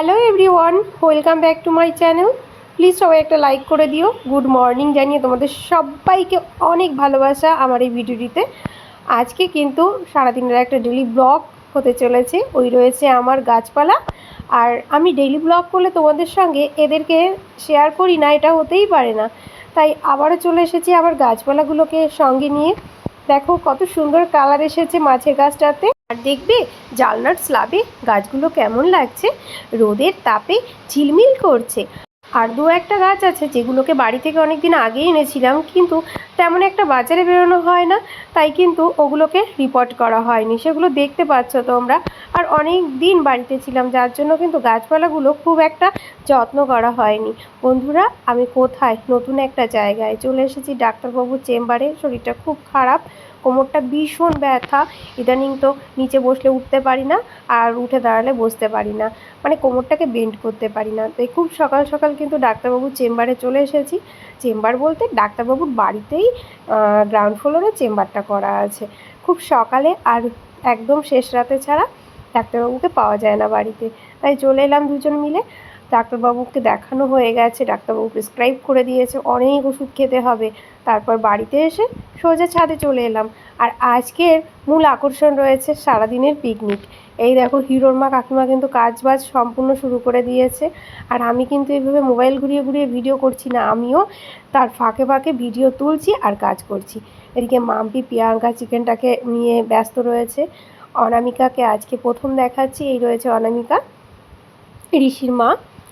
Hello everyone, welcome back to my channel. Please সবাই একটা like করে দিও। গুড মর্নিং জানিয়ে তোমাদের সবাইকে অনেক ভালোবাসা আমার এই ভিডিওটিতে। আজকে কিন্তু সারাদিনের একটা ডেলি ব্লগ হতে চলেছে। ওই রয়েছে আমার গাছপালা। আর আমি ডেইলি ব্লগ করলে তোমাদের সঙ্গে এদেরকে শেয়ার করি না, এটা হতেই পারে না। তাই আবারও চলে এসেছি আবার গাছপালাগুলোকে সঙ্গে নিয়ে। দেখো কত সুন্দর কালার এসেছে মাছের গাছটাতে। আর দেখবে জালনার স্লাবে গাছগুলো কেমন লাগছে? রোদের তাপে ঝিলমিল করছে। আর দু একটা গাছ আছে যেগুলোকে বাড়ি থেকে অনেক দিন আগেই এনেছিলাম, কিন্তু তেমন একটা বাজারে বেরোনো হয় না, তাই কিন্তু ওগুলোকে রিপোর্ট করা হয়নি। সেগুলো দেখতে পাচ্ছ তোমরা। আর অনেক দিন বাড়িতে ছিলাম, যার জন্য কিন্তু গাছপালাগুলো খুব একটা যত্ন করা হয়নি। বন্ধুরা, আমি কোথায়? নতুন একটা জায়গায় চলে এসেছি। ডাক্তারবাবুর চেম্বারে। শরীরটা খুব খারাপ। কোমরটা ভীষণ ব্যথা। ইদানিং তো নিচে বসলে উঠতে পারি না আর উঠে দাঁড়ালে বসতে পারি না। মানে কোমরটাকে বেন্ড করতে পারি না। তাই খুব সকাল সকাল কিন্তু ডাক্তারবাবুর চেম্বারে চলে এসেছি। চেম্বার বলতে ডাক্তারবাবুর বাড়িতেই গ্রাউন্ড ফ্লোরে চেম্বারটা করা আছে। খুব সকালে আর একদম শেষ রাতে ছাড়া ডাক্তারবাবুকে পাওয়া যায় না বাড়িতে। তাই চলে এলাম দুজন মিলে। ডাক্তারবাবুকে দেখানো হয়ে গেছে, ডাক্তারবাবু প্রেসক্রাইব করে দিয়েছে, অনেক ওষুধ খেতে হবে। তারপর বাড়িতে এসে সোজা ছাদে চলে এলাম। আর আজকের মূল আকর্ষণ রয়েছে সারাদিনের পিকনিক এই দেখো, হিরোর মা কাকিমা কিন্তু কাজ বাজ সম্পূর্ণ শুরু করে দিয়েছে। আর আমি কিন্তু এইভাবে মোবাইল ঘুরিয়ে ঘুরিয়ে ভিডিও করছি না, আমিও তার ফাঁকে ফাঁকে ভিডিও তুলছি আর কাজ করছি। এদিকে মাম্পি প্রিয়াঙ্কা চিকেনটাকে নিয়ে ব্যস্ত রয়েছে। অনামিকাকে আজকে প্রথম দেখাচ্ছি, এই রয়েছে অনামিকা। ঋষির মা।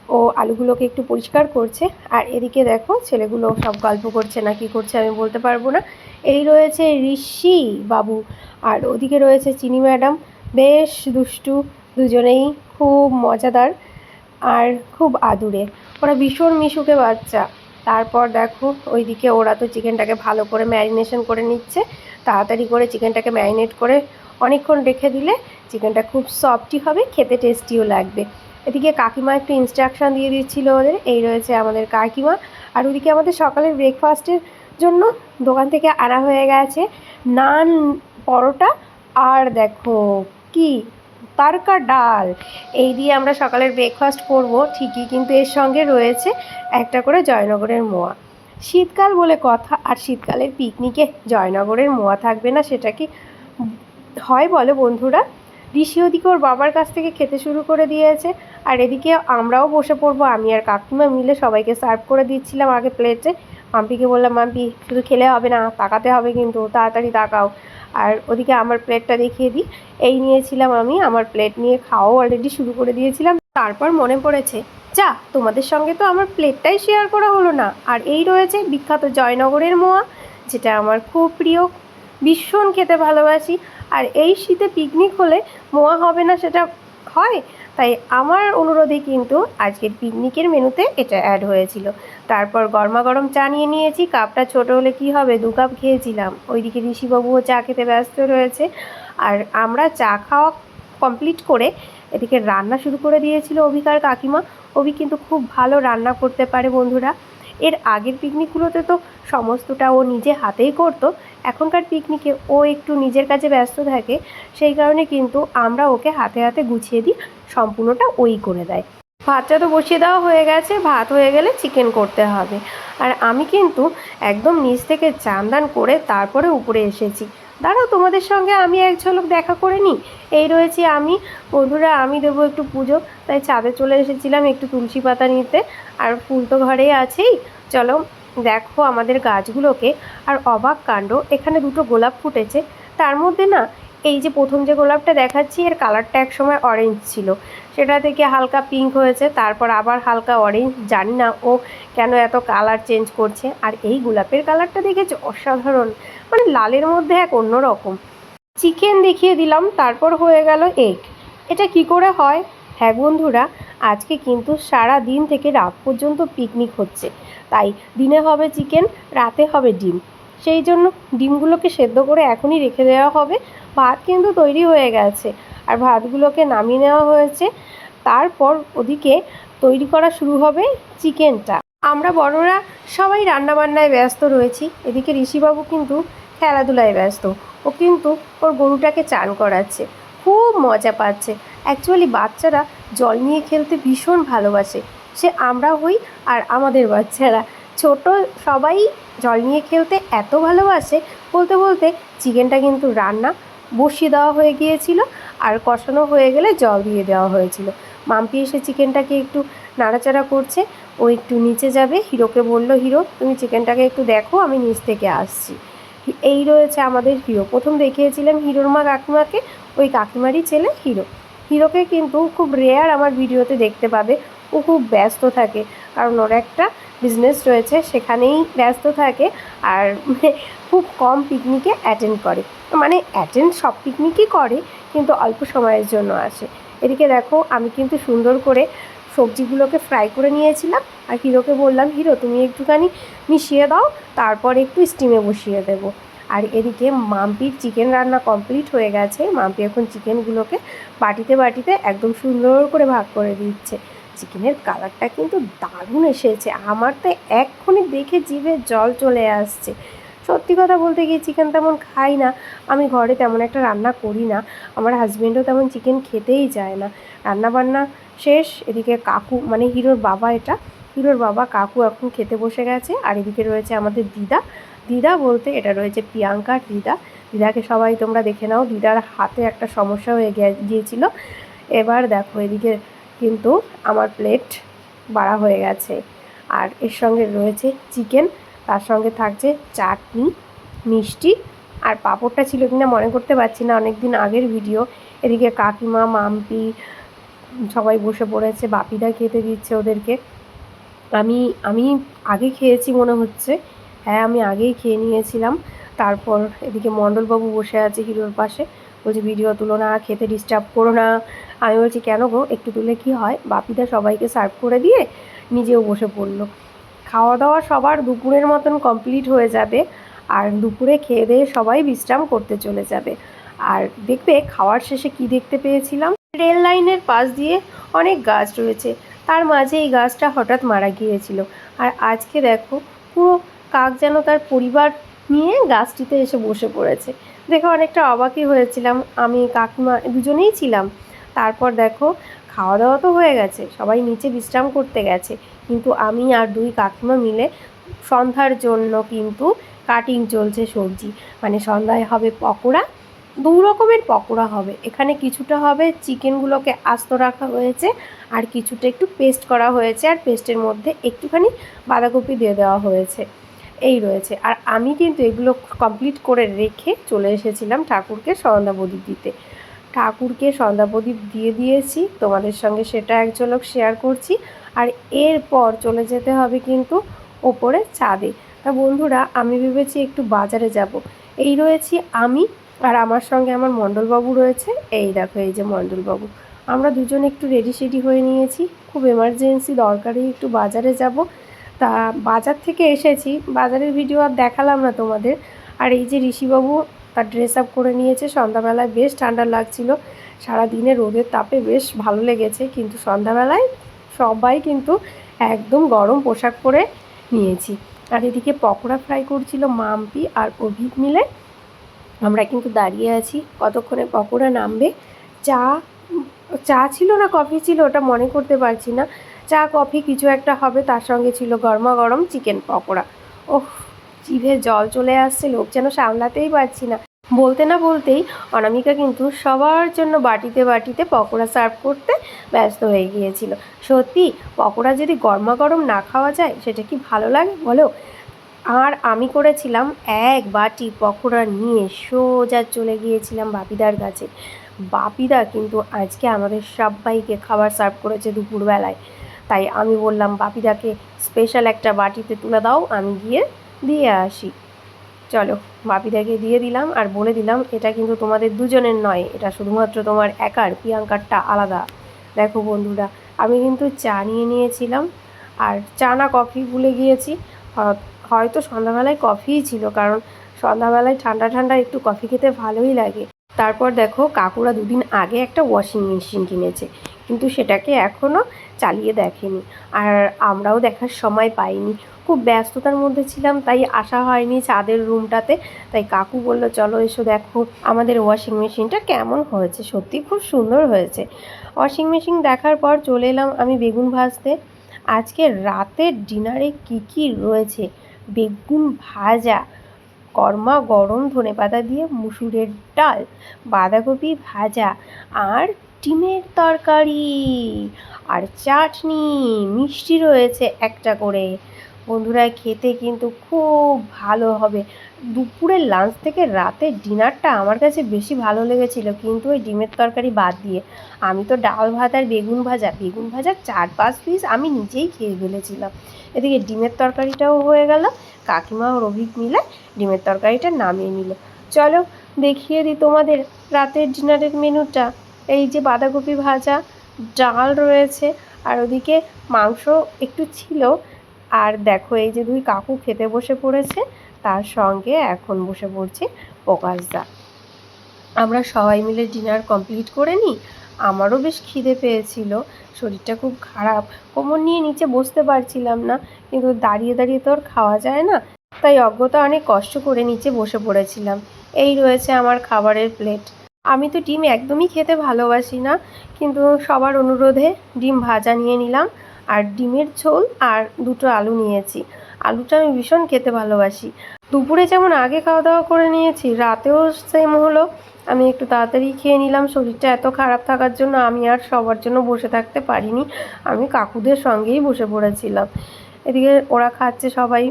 ও আলুগুলোকে একটু পরিষ্কার করছে। আর এদিকে দেখো, ছেলেগুলো সব গল্প করছে না কি করছে আমি বলতে পারব না। এই রয়েছে ঋষি বাবু, আর ওদিকে রয়েছে চিনি ম্যাডাম। বেশ দুষ্টু, দুজনেই খুব মজাদার আর খুব আদুরে। ওরা ভীষণ মিশুকে বাচ্চা। তারপর দেখো, ওইদিকে ওরা তো চিকেনটাকে ভালো করে ম্যারিনেশন করে নিচ্ছে। তাড়াতাড়ি করে চিকেনটাকে ম্যারিনেট করে অনেকক্ষণ রেখে দিলে চিকেনটা খুব সফটই হবে, খেতে টেস্টিও লাগবে। এদিকে কাকিমা একটু ইনস্ট্রাকশন দিয়ে দিচ্ছিল ওদের, এই রয়েছে আমাদের কাকিমা। আর ওদিকে আমাদের সকালের ব্রেকফাস্টের জন্য দোকান থেকে আনা হয়ে গেছে নান, পরোটা, আর দেখো কি, তারকা ডাল। এই দিয়ে আমরা সকালের ব্রেকফাস্ট করব, ঠিকই কিন্তু এর সঙ্গে রয়েছে একটা করে জয়নগরের মোয়া। শীতকাল বলে কথা, আর শীতকালের পিকনিকে জয়নগরের মোয়া থাকবে না, সেটা কি হয় বলে বন্ধুরা? ঋষি ওদিকে ওর বাবার কাছ থেকে খেতে শুরু করে দিয়েছে। আর এদিকে আমরাও বসে পড়ব, আমি আর কাকিমা মিলে সবাইকে সার্ভ করে দিচ্ছিলাম আগে প্লেটে মাম্পিকে বললাম, মাম্পি, শুধু খেলে হবে না, তাকাতে হবে কিন্তু, তাড়াতাড়ি তাকাও। আর ওদিকে আমার প্লেটটা দেখিয়ে দিই। এই নিয়েছিলাম আমি, আমার প্লেট নিয়ে খাওয়াও অলরেডি শুরু করে দিয়েছিলাম। তারপর মনে পড়েছে, যা, তোমাদের সঙ্গে তো আমার প্লেটটাই শেয়ার করা হলো না। আর এই রয়েছে বিখ্যাত জয়নগরের মোয়া, যেটা আমার খুব প্রিয়। ভীষণ খেতে ভালোবাসি। আর এই শীতে পিকনিক হলে মোয়া হবে না সেটা হয়। তাই আমার অনুরোধে কিন্তু আজকের পিকনিকের মেনুতে এটা অ্যাড হয়েছিল। তারপর গরমা গরম চা নিয়ে নিয়েছি, কাপটা ছোট হলে কি হবে? দু কাপ খেয়েছিলাম। ওইদিকে ঋষিবাবুও চা খেতে ব্যস্ত রয়েছে। আর আমরা চা খাওয়া কমপ্লিট করে এদিকে রান্না শুরু করে দিয়েছিল অভিকার কাকিমা। অভি কিন্তু খুব ভালো রান্না করতে পারে বন্ধুরা। এর আগের পিকনিকগুলোতে তো সমস্তটা ও নিজে হাতেই করত, এখনকার পিকনিকে ও একটু নিজের কাজে ব্যস্ত থাকে, সেই কারণে কিন্তু আমরা ওকে হাতে হাতে গুছিয়ে দিই, সম্পূর্ণটা ওই করে দেয়। ভাতটা তো বসিয়ে দেওয়া হয়ে গেছে, ভাত হয়ে গেলে চিকেন করতে হবে। আর আমি কিন্তু একদম নিচ থেকে চান্দান করে তারপরে উপরে এসেছি। দাঁড়াও, তোমাদের সঙ্গে আমি এক ঝলক দেখা করে নিই। এই রয়েছি আমি। বন্ধুরা, আমি দেবো একটু পুজো। তাই চাঁদে চলে এসেছিলাম একটু তুলসী পাতা নিতে। আর ফুল তো ঘরেই আছেই। চলো, দেখো আমাদের গাছগুলোকে। আর অবাক কাণ্ড, এখানে দুটো গোলাপ ফুটেছে। তার মধ্যে না এই যে প্রথম যে গোলাপটা দেখাচ্ছি, এর কালারটা একসময় অরেঞ্জ ছিল। সেটা থেকে হালকা পিঙ্ক হয়েছে, তারপর আবার হালকা অরেঞ্জ জানি না ও কেন এত কালার চেঞ্জ করছে। আর এই গোলাপের কালারটা দেখেছি? অসাধারণ। মানে লালের মধ্যে এক অন্যরকম। চিকেন দেখিয়ে দিলাম, তারপর হয়ে গেল এগ এটা কি করে হয়? হ্যাঁ বন্ধুরা, আজকে কিন্তু সারা দিন থেকে রাত পর্যন্ত পিকনিক হচ্ছে। তাই দিনে হবে চিকেন রাতে হবে ডিম। সেই জন্য ডিমগুলোকে সেদ্ধ করে এখনই রেখে দেওয়া হবে। ভাত কিন্তু তৈরি হয়ে গেছে আর ভাতগুলোকে নামিয়ে নেওয়া হয়েছে। তারপর ওদিকে তৈরি করা শুরু হবে চিকেনটা। আমরা বড়রা সবাই রান্নাবান্নায় ব্যস্ত রয়েছি। এদিকে ঋষিবাবু কিন্তু খেলাধুলায় ব্যস্ত। ও কিন্তু ওর গরুটাকে চান করাচ্ছে। খুব মজা পাচ্ছে। অ্যাকচুয়ালি বাচ্চারা জল নিয়ে খেলতে ভীষণ ভালোবাসে। সে আমরা হই আর আমাদের বাচ্চারা। ছোট সবাই জল নিয়ে খেলতে এত ভালোবাসে, বলতে বলতে চিকেনটা কিন্তু রান্না বসিয়ে দেওয়া হয়ে গিয়েছিল আর কষানো হয়ে গেলে জল দিয়ে দেওয়া হয়েছিল। মাম্পি এসে চিকেনটাকে একটু নাড়াচাড়া করছে, ও একটু নিচে যাবে, হিরোকে বলল, হিরো, তুমি চিকেনটাকে একটু দেখো, আমি নিচ থেকে আসছি। এই রয়েছে আমাদের হিরো। প্রথম দেখিয়েছিলাম হিরোর মা কাকিমাকে, ওই কাকিমারই ছেলে হিরো। হিরোকে কিন্তু খুব রেয়ার আমার ভিডিওতে দেখতে পাবে। খুব ব্যস্ত থাকে। কারণ ওর একটা বিজনেস রয়েছে, সেখানেই ব্যস্ত থাকে আর মানে খুব কম পিকনিকে অ্যাটেন্ড করে। মানে অ্যাটেন্ড সব পিকনিকই করে, কিন্তু অল্প সময়ের জন্য আসে। এদিকে দেখো, আমি কিন্তু সুন্দর করে সবজিগুলোকে ফ্রাই করে নিয়েছিলাম। আর হিরোকে বললাম, হিরো, তুমি একটুখানি মিশিয়ে দাও, তারপর একটু স্টিমে বসিয়ে দেবো। আর এদিকে মাম্পির চিকেন রান্না কমপ্লিট হয়ে গেছে। মাম্পি এখন চিকেনগুলোকে বাটিতে বাটিতে একদম সুন্দর করে ভাগ করে দিচ্ছে। চিকেনের কালারটা কিন্তু দারুণ এসেছে। আমার তো এক্ষুনি দেখে জিভে জল চলে আসছে। সত্যি কথা বলতে গিয়ে চিকেন তেমন খাই না। আমি ঘরে তেমন একটা রান্না করি না। আমার হাজব্যান্ডও তেমন চিকেন খেতেই চায় না। রান্না বান্না শেষ, এদিকে কাকু মানে হিরোর বাবা এটা। হিরোর বাবা কাকু এখন খেতে বসে গেছে। আর এদিকে রয়েছে আমাদের দিদা। দিদা বলতে এটা রয়েছে প্রিয়াঙ্কার দিদা। দিদাকে সবাই তোমরা দেখে নাও। দিদার হাতে একটা সমস্যা হয়ে গিয়েছিল এবার দেখো এদিকে কিন্তু আমার প্লেট বাড়া হয়ে গেছে। আর এর সঙ্গে রয়েছে চিকেন তার সঙ্গে থাকছে চাটনি, মিষ্টি। আর পাঁপড়টা ছিল কিনা মনে করতে পারছি না অনেক দিন আগের ভিডিও এদিকে কাকিমা, মাম্পি সবাই বসে পড়েছে, বাপিদা খেতে দিচ্ছে ওদেরকে। আমি আমি আগে খেয়েছি মনে হচ্ছে। হ্যাঁ আমি আগেই খেয়ে নিয়েছিলাম। তারপর এদিকে মণ্ডলবাবু বসে আছে হিরোর পাশে। বলছে, ভিডিও তুলো না, খেতে ডিস্টার্ব করো না। আমি বলছি, কেন গো? একটু তুলে কি হয়? বাপিদা সবাইকে সার্ভ করে দিয়ে নিজেও বসে পড়ল। খাওয়া দাওয়া সবার দুপুরের মতন কমপ্লিট হয়ে যাবে আর দুপুরে খেয়ে দিয়ে সবাই বিশ্রাম করতে চলে যাবে। আর দেখবে খাওয়ার শেষে কি দেখতে পেয়েছিলাম? রেল লাইনের পাশ দিয়ে অনেক গাছ রয়েছে। তার মাঝে এই গাছটা হঠাৎ মারা গিয়েছিল। আর আজকে দেখো, পুরো কাক যেন তার পরিবার নিয়ে গাছটিতে এসে বসে পড়েছে। দেখে অনেকটা অবাকই হয়েছিলাম। আমি কাকিমা দুজনেই ছিলাম। তারপর দেখো খাওয়া দাওয়া তো হয়ে গেছে, সবাই নিচে বিশ্রাম করতে গেছে। কিন্তু আমি আর দুই কাকিমা মিলে সন্ধ্যার জন্য কিন্তু কাটিং চলছে সবজি। মানে সন্ধ্যায় হবে পকোড়া, দু রকমের পকোড়া হবে। এখানে কিছুটা হবে চিকেনগুলোকে আস্ত রাখা হয়েছে আর কিছুটা একটু পেস্ট করা হয়েছে আর পেস্টের মধ্যে একটুখানি বাঁধাকপি দিয়ে দেওয়া হয়েছে। এই রয়েছে। আর আমি কিন্তু এগুলো কমপ্লিট করে রেখে চলে এসেছিলাম ঠাকুরকে সন্ধ্যা দিতে। ঠাকুরকে সন্ধ্যা দিয়ে দিয়েছি, তোমাদের সঙ্গে সেটা এক ঝলক শেয়ার করছি। আর এরপর চলে যেতে হবে কিন্তু ওপরে ছাদে। তা বন্ধুরা, আমি ভেবেছি একটু বাজারে যাব। এই রয়েছি আমি আর আমার সঙ্গে আমার মণ্ডলবাবু রয়েছে। এই দেখো, এই যে মণ্ডলবাবু। আমরা দুজন একটু রেডি সেডি হয়ে নিয়েছি। খুব এমার্জেন্সি দরকারি একটু বাজারে যাব। তা বাজার থেকে এসেছি। বাজারের ভিডিও আর দেখালাম না তোমাদের। আর এই যে ঋষিবাবু তার ড্রেস আপ করে নিয়েছে, সন্ধ্যাবেলায় বেশ ঠান্ডা লাগছিল। সারা দিনে রোদের তাপে বেশ ভালো লেগেছে, কিন্তু সন্ধ্যাবেলায় সবাই কিন্তু একদম গরম পোশাক পরে নিয়েছি। আর এদিকে পকোড়া ফ্রাই করছিল মাম্পি আর অভিক মিলে। আমরা কিন্তু দাঁড়িয়ে আছি। কতক্ষণে পকোড়া নামবে? চা চা ছিল না, কফি ছিল, ওটা মনে করতে পারছি না। চা, কফি কিছু একটা হবে, তার সঙ্গে ছিল গরমা গরম চিকেন পকোড়া। ওহ জিভে জল চলে আসছে, লোক যেন সামলাতেই পারছি না। বলতে না বলতেই অনামিকা কিন্তু সবার জন্য বাটিতে বাটিতে পকোড়া সার্ভ করতে ব্যস্ত হয়ে গিয়েছিল। সত্যি, পকোড়া যদি গরমা গরম না খাওয়া যায়, সেটা কি ভালো লাগে বলো? আর আমি করেছিলাম এক বাটি পকোড়া নিয়ে সোজা চলে গিয়েছিলাম বাপিদার কাছে। বাপিদা কিন্তু আজকে আমাদের সবাইকে খাবার সার্ভ করেছে দুপুরবেলায়। তাই আমি বললাম, বাপিদাকে স্পেশাল একটা বাটিতে তুলে দাও, আমি গিয়ে দিয়ে আসি। চলো, বাপিদাকে দিয়ে দিলাম আর বলে দিলাম, এটা কিন্তু তোমাদের দুজনের নয়, এটা শুধুমাত্র তোমার একার, প্রিয়াঙ্কারটা আলাদা। দেখো বন্ধুরা, আমি কিন্তু চা নিয়ে নিয়েছিলাম আর চা না কফি ভুলে গিয়েছি। হয়তো সন্ধ্যাবেলায় কফিই ছিল, কারণ সন্ধ্যাবেলায় ঠান্ডা ঠান্ডা একটু কফি খেতে ভালোই লাগে। তারপর দেখো কাকুরা দুদিন আগে একটা ওয়াশিং মেশিন কিনেছে, কিন্তু সেটাকে এখনও চালিয়ে দেখেনি। আর আমরাও দেখার সময় পাইনি। খুব ব্যস্ততার মধ্যে ছিলাম, তাই আসা হয়নি চাঁদের রুমটাতে তাই কাকু বলল, চলো এসো দেখো আমাদের ওয়াশিং মেশিনটা কেমন হয়েছে? সত্যি খুব সুন্দর হয়েছে। ওয়াশিং মেশিন দেখার পর চলে এলাম আমি বেগুন ভাজতে। আজকে রাতের ডিনারে কি কি রয়েছে? বেগুন ভাজা কর্মা গরম ধনেপাতা দিয়ে মুসুরের ডাল, বাঁধাকপি ভাজা আর ডিমের তরকারি। আর চাটনি, মিষ্টি রয়েছে একটা করে। বন্ধুরা খেতে কিন্তু খুব ভালো হবে। দুপুরের লাঞ্চ থেকে রাতের ডিনারটা আমার কাছে বেশি ভালো লেগেছিল, কিন্তু ওই ডিমের তরকারি বাদ দিয়ে। আমি তো ডাল ভাত আর বেগুন ভাজা বেগুন ভাজা চার পাঁচ পিস আমি নিজেই খেয়ে ফেলেছিলাম। এদিকে ডিমের তরকারিটাও হয়ে গেল, কাকিমা ও রবিক মিলে ডিমের তরকারিটা নামিয়ে নিল। চলো দেখিয়ে দিই তোমাদের রাতের ডিনারের মেনুটা এই যে বাঁধাকপি ভাজা, ডাল রয়েছে, আর ওদিকে মাংস একটু ছিল আর দেখো এই যে দুই কাকু খেতে বসে পড়েছে, তার সঙ্গে এখন বসে পড়ছে প্রকাশদা আমরা সবাই মিলে ডিনার কমপ্লিট করে নিই। আমারও বেশ খিদে পেয়েছিল, শরীরটা খুব খারাপ, কোমর নিয়ে নিচে বসতে পারছিলাম না, কিন্তু দাঁড়িয়ে দাঁড়িয়ে তো আর খাওয়া যায় না, তাই অজ্ঞতা অনেক কষ্ট করে নিচে বসে পড়েছিলাম। এই রয়েছে আমার খাবারের প্লেট। আমি তো ডিম একদমই খেতে ভালোবাসি না, কিন্তু সবার অনুরোধে ডিম ভাজা নিয়ে নিলাম। আর ডিমের ঝোল আর দুটো আলু নিয়েছি। আলুটা আমি ভীষণ খেতে ভালোবাসি। দুপুরে যেমন আগে খাওয়া দাওয়া করে নিয়েছি, রাতেও সেম হলো। আমি একটু তাড়াতাড়ি খেয়ে নিলাম, শরীরটা এত খারাপ থাকার জন্য আমি আর সবার জন্য বসে থাকতে পারিনি। আমি কাকুদের সঙ্গেই বসে পড়েছিলাম। এদিকে ওরা খাচ্ছে সবাই।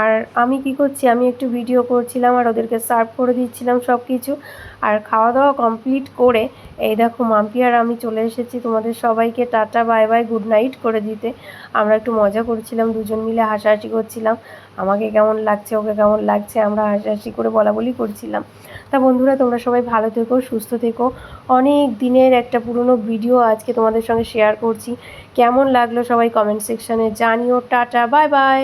আর আমি কি করছি, আমি একটু ভিডিও করছিলাম আর ওদেরকে সার্ভ করে দিচ্ছিলাম সব কিছু আর খাওয়া দাওয়া কমপ্লিট করে, এই দেখো মাম্পি আর আমি চলে এসেছি তোমাদের সবাইকে, tata bye bye good night করে দিতে। আমরা একটু মজা করছিলাম, দুজন মিলে হাসাহাসি করছিলাম। আমাকে কেমন লাগছে, ওকে কেমন লাগছে, আমরা হাসাহাসি করে বলা বলি করছিলাম। তা বন্ধুরা, তোমরা সবাই ভালো থেকো, সুস্থ থেকো। অনেক দিনের একটা পুরনো ভিডিও আজকে তোমাদের সঙ্গে শেয়ার করছি। কেমন লাগল সবাই কমেন্ট সেকশানে জানিও। Tata bye by